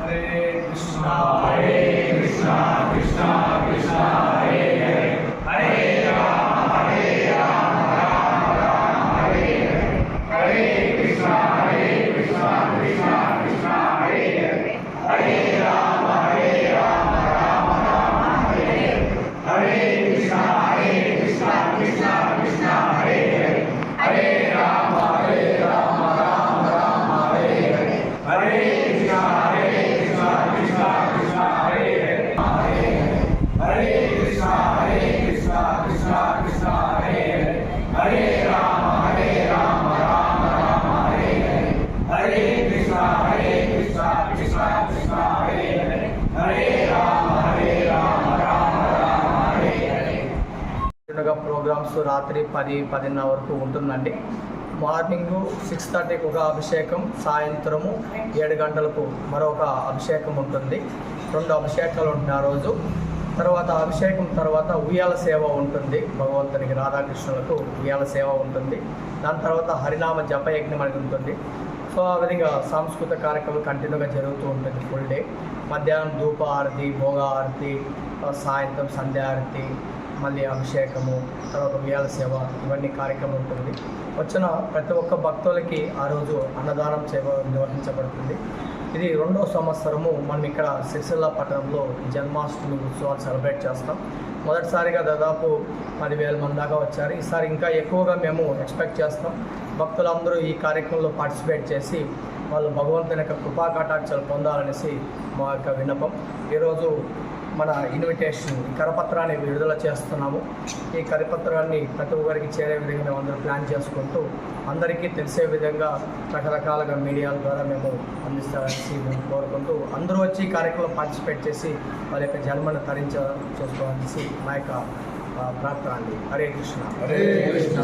హరే కృష్ణ హరే చక్కగా ప్రోగ్రామ్స్ రాత్రి పది పదిన్నర వరకు ఉంటుందండి. మార్నింగ్ సిక్స్ థర్టీకి ఒక అభిషేకం సాయంత్రము ఏడు గంటలకు మరొక అభిషేకం ఉంటుంది. రెండు అభిషేకాలు ఉంటాయి ఆ రోజు. తర్వాత అభిషేకం తర్వాత ఉయ్యాల సేవ ఉంటుంది. భగవంతునికి రాధాకృష్ణులకు ఉయ్యాల సేవ ఉంటుంది. దాని తర్వాత హరినామ జపయజ్ఞం అనేది ఉంటుంది. సో ఆ విధంగా సాంస్కృతిక కార్యక్రమాలు కంటిన్యూగా జరుగుతూ ఉంటుంది ఫుల్ డే. మధ్యాహ్నం ధూప ఆరతి భోగ ఆరతి సాయంత్రం సంధ్య ఆరతి మళ్ళీ అభిషేకము తర్వాత ఉయ్యాల సేవ ఇవన్నీ కార్యక్రమం ఉంటుంది. వచ్చిన ప్రతి ఒక్క భక్తులకి ఆ రోజు అన్నదానం సేవ నిర్వహించబడుతుంది. ఇది రెండో సంవత్సరము మనం ఇక్కడ సిరిసిల్ల పట్టణంలో జన్మాష్టమి ఉత్సవాలు సెలబ్రేట్ చేస్తాం. మొదటిసారిగా దాదాపు పదివేల మంది దాకా వచ్చారు. ఈసారి ఇంకా ఎక్కువగా మేము ఎక్స్పెక్ట్ చేస్తాం. భక్తులందరూ ఈ కార్యక్రమంలో పార్టిసిపేట్ చేసి వాళ్ళు భగవంతుని యొక్క కృపా పొందాలనేసి మా యొక్క విన్నపం. ఈరోజు మన ఇన్విటేషన్ ఈ కరపత్రాన్ని విడుదల చేస్తున్నాము. ఈ కరపత్రాన్ని ప్రతి ఒక్కరికి చేరే విధంగా మేము అందరూ ప్లాన్ చేసుకుంటూ అందరికీ తెలిసే విధంగా రకరకాలుగా మీడియాల ద్వారా మేము అందిస్తామని మేము కోరుకుంటూ అందరూ వచ్చి ఈ కార్యక్రమంలో పార్టిసిపేట్ చేసి వాళ్ళ యొక్క జన్మను తరించ చేసుకోవాలనేసి మా యొక్క ప్రార్థన అండి. హరే కృష్ణ. హరే కృష్ణ.